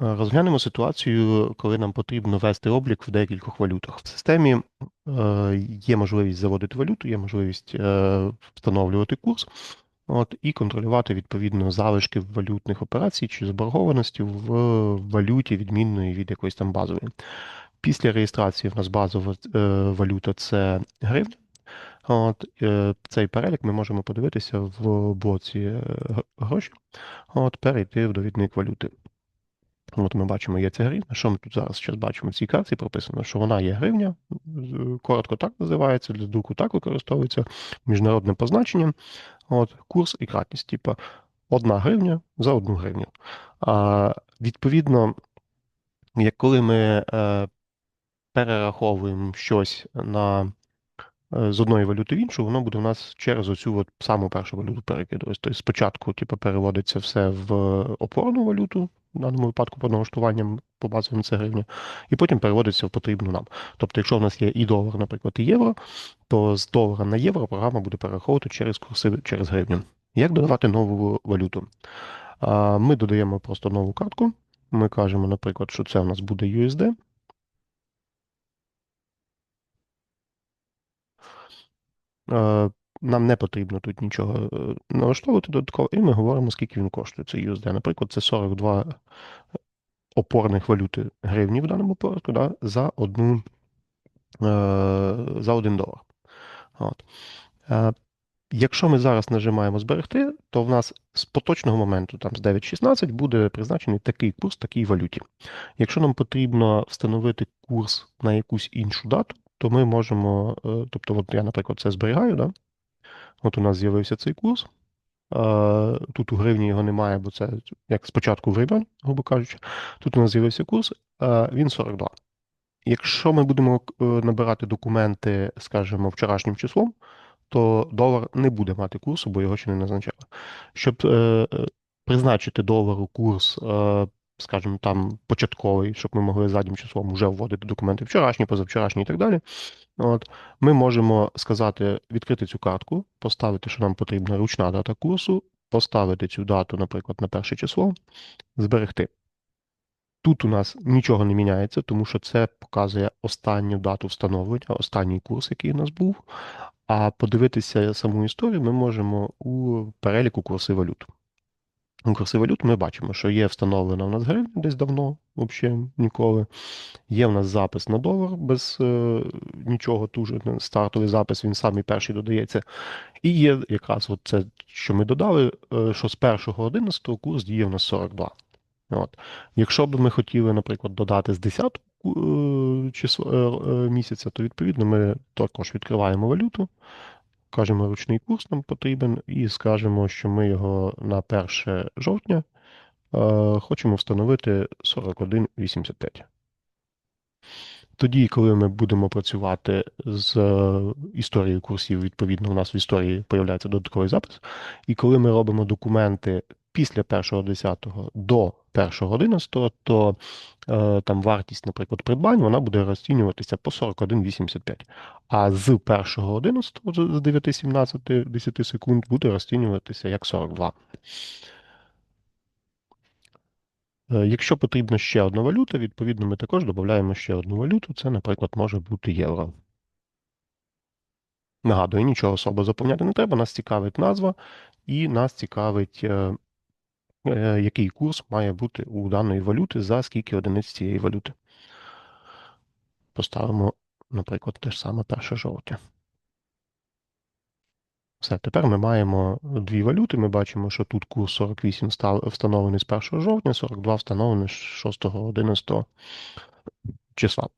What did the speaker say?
Розглянемо ситуацію, коли нам потрібно вести облік в декількох валютах. В системі е, є можливість заводити валюту, є можливість е, встановлювати курс от, і контролювати відповідно залишки валютних операцій чи заборгованості в валюті, відмінної від якоїсь там базової. Після реєстрації в нас базова е, валюта це гривня. От, Цей перелік ми можемо подивитися в блоці гроші, от, перейти в довідник валюти. От ми бачимо, є ця гривня. Що ми тут зараз зараз бачимо в цій карті прописано, що вона є гривня, коротко так називається, для друку так використовується міжнародним позначенням. От, Курс і кратність, типу одна гривня за одну гривню. А, Відповідно, як коли ми е, перераховуємо щось на Е, з одної валюти в іншу, воно буде у нас через оцю от саму першу валюту перекидуватися. Тобто спочатку типу, переводиться все в опорну валюту, в даному випадку по налаштуванням по базовим це гривня, і потім переводиться в потрібну нам. Тобто, якщо в нас є і долар, наприклад, і євро, то з долара на євро програма буде перераховувати через курси через гривню. Як додавати нову валюту? Ми додаємо просто нову картку. Ми кажемо, наприклад, що це у нас буде USD. Нам не потрібно тут нічого е, налаштовувати додатково, і ми говоримо, скільки він коштує. Це USD. Наприклад, це 42 опорних валюти гривні в даному випадку да, за одну е, за один долар. От. Якщо ми зараз нажимаємо зберегти, то в нас з поточного моменту, там з 9.16, буде призначений такий курс такій валюті. Якщо нам потрібно встановити курс на якусь іншу дату, то ми можемо, е, тобто, от я, наприклад, це зберігаю, да? от у нас з'явився цей курс. Тут у гривні його немає, бо це як спочатку гривень, грубо кажучи. Тут у нас з'явився курс, він 42. Якщо ми будемо е, набирати документи, скажімо, вчорашнім числом, то долар не буде мати курсу, бо його ще не назначали. Щоб е, призначити долару курс скажімо, там початковий, щоб ми могли заднім числом вже вводити документи вчорашні, позавчорашні і так далі. От, Ми можемо сказати, відкрити цю картку, поставити, що нам потрібна ручна дата курсу, поставити цю дату, наприклад, на перше число, зберегти. Тут у нас нічого не міняється, тому що це показує останню дату встановлення, останній курс, який у нас був. А подивитися саму історію ми можемо у переліку курси валют. Курси валют ми бачимо, що є встановлена в нас гривня десь давно, взагалі ніколи. Є в нас запис на долар без е, нічого, дуже стартовий запис, він самий перший додається. І є якраз от це, що ми додали, е, що з 1.11 курс діє в нас 42. От. Якщо б ми хотіли, наприклад, додати з 10 е, числа, е, е, місяця, то відповідно ми також відкриваємо валюту. Кажемо, ручний курс нам потрібен, і скажемо, що ми його на 1 жовтня е, хочемо встановити 41,85. Тоді, коли ми будемо працювати з е, історією курсів, відповідно, у нас в історії з'являється додатковий запис. І коли ми робимо документи після 1.10 до 1.11, то е, там вартість, наприклад, придбань вона буде розцінюватися по 41,85. А з 1.11 з 9.17 10 секунд буде розцінюватися як 42. Е, якщо потрібна ще одна валюта, відповідно, ми також додаємо ще одну валюту. Це, наприклад, може бути євро. Нагадую, нічого особо заповняти не треба, нас цікавить назва, і нас цікавить е, який курс має бути у даної валюти за скільки одиниць цієї валюти. Поставимо, наприклад, те ж саме 1 жовтня. Все, тепер ми маємо дві валюти. Ми бачимо, що тут курс 48 встановлений з 1 жовтня, 42 встановлений з 6-11 числа.